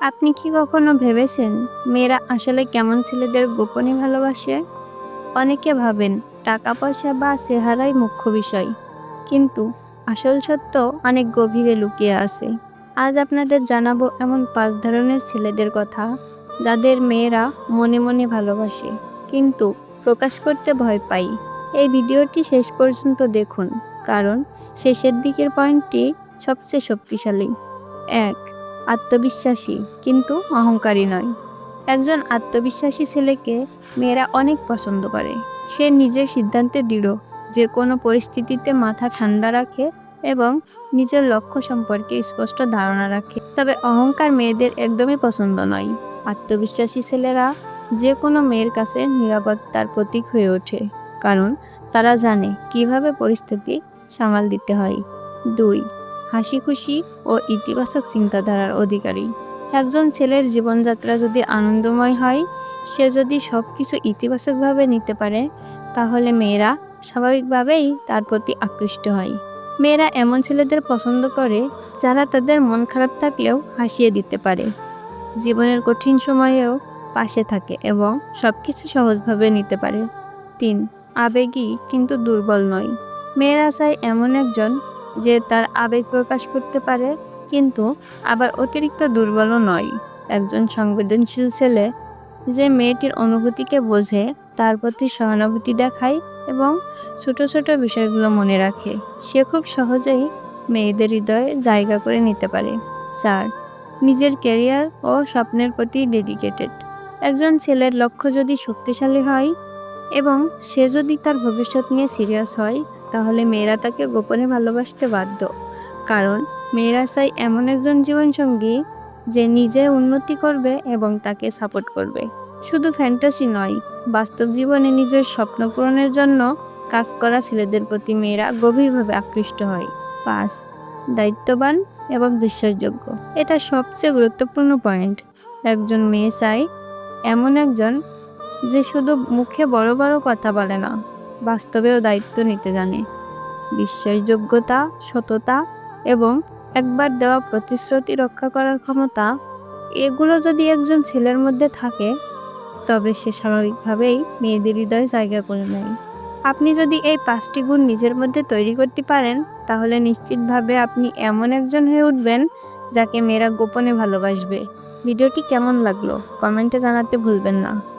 আপনি কি কখনো ভেবেছেন মেয়েরা আসলে কেমন ছেলেদের গোপনে ভালোবাসে? অনেকে ভাবেন টাকা পয়সা বা চেহারাই মুখ্য বিষয়। কিন্তু আসল সত্য অনেক গভীরে লুকিয়ে আছে। আজ আপনাদের জানাব এমন পাঁচ ধরনের ছেলেদের কথা যাদের মেয়েরা মনে মনে ভালোবাসে, কিন্তু প্রকাশ করতে ভয় পাই এই ভিডিওটি শেষ পর্যন্ত দেখুন, কারণ শেষের দিকের পয়েন্টটি সবচেয়ে শক্তিশালী। এক আত্মবিশ্বাসী, কিন্তু অহংকারী নয়। একজন আত্মবিশ্বাসী ছেলেকে মেয়েরা অনেক পছন্দ করে। সে নিজের সিদ্ধান্তে দৃঢ়, যে কোনো পরিস্থিতিতে মাথা ঠান্ডা রাখে এবং নিজের লক্ষ্য সম্পর্কে স্পষ্ট ধারণা রাখে। তবে অহংকার মেয়েদের একদমই পছন্দ নয়। আত্মবিশ্বাসী ছেলেরা যে কোনো মেয়ের কাছে নিরাপত্তার প্রতীক হয়ে ওঠে, কারণ তারা জানে কীভাবে পরিস্থিতি সামাল দিতে হয়। দুই হাসি খুশি ও ইতিবাচক চিন্তাধারার অধিকারী। একজন ছেলের জীবনযাত্রা যদি আনন্দময় হয়, সে যদি সব কিছু ইতিবাচকভাবে নিতে পারে, তাহলে মেয়েরা স্বাভাবিকভাবেই তার প্রতি আকৃষ্ট হয়। মেয়েরা এমন ছেলেদের পছন্দ করে, যারা তাদের মন খারাপ থাকলেও হাসিয়ে দিতে পারে। জীবনের কঠিন সময়েও পাশে থাকে এবং সব কিছু সহজভাবে নিতে পারে। তিন, আবেগী কিন্তু দুর্বল নয়। মেয়েরা চায় এমন একজন যে তার আবেগ প্রকাশ করতে পারে, কিন্তু আবার অতিরিক্ত দুর্বলও নয়। একজন সংবেদনশীল ছেলে যে মেয়েটির অনুভূতিকে বোঝে, তার প্রতি সহানুভূতি দেখায় এবং ছোট ছোট বিষয়গুলো মনে রাখে। সে খুব সহজেই মেয়েদের হৃদয়ে জায়গা করে নিতে পারে। চার, নিজের ক্যারিয়ার ও স্বপ্নের প্রতি ডেডিকেটেড। একজন ছেলের লক্ষ্য যদি শক্তিশালী হয় এবং সে যদি তার ভবিষ্যৎ নিয়ে সিরিয়াস হয় তাহলে মেয়েরা তাকে গোপনে ভালোবাসতে বাধ্য। কারণ মেয়েরা চাই এমন একজন জীবনসঙ্গী যে নিজে উন্নতি করবে এবং তাকে সাপোর্ট করবে। শুধু ফ্যান্টাসি নয়, বাস্তব জীবনে নিজের স্বপ্ন পূরণের জন্য কাজ করা ছেলেদের প্রতি মেয়েরা গভীরভাবে আকৃষ্ট হয়। পাঁচ, দায়িত্ববান এবং বিশ্বাসযোগ্য। এটা সবচেয়ে গুরুত্বপূর্ণ পয়েন্ট একজন মেয়ে চাই এমন একজন যে শুধু মুখে বড় বড় কথা বলে না বাস্তবেও দায়িত্ব নিতে জানে। বিশ্বাসযোগ্যতা, সততা এবং একবার দেওয়া প্রতিশ্রুতি রক্ষা করার ক্ষমতা, এগুলো যদি একজন ছেলের মধ্যে থাকে, তবে সে স্বাভাবিকভাবেই মেয়েদের হৃদয়ে জায়গা করে নেয়। আপনি যদি এই পাঁচটি গুণ নিজের মধ্যে তৈরি করতে পারেন, তাহলে নিশ্চিতভাবে আপনি এমন একজন হয়ে উঠবেন যাকে মেয়েরা গোপনে ভালোবাসবে। ভিডিওটি কেমন লাগল? কমেন্টে জানাতে ভুলবেন না।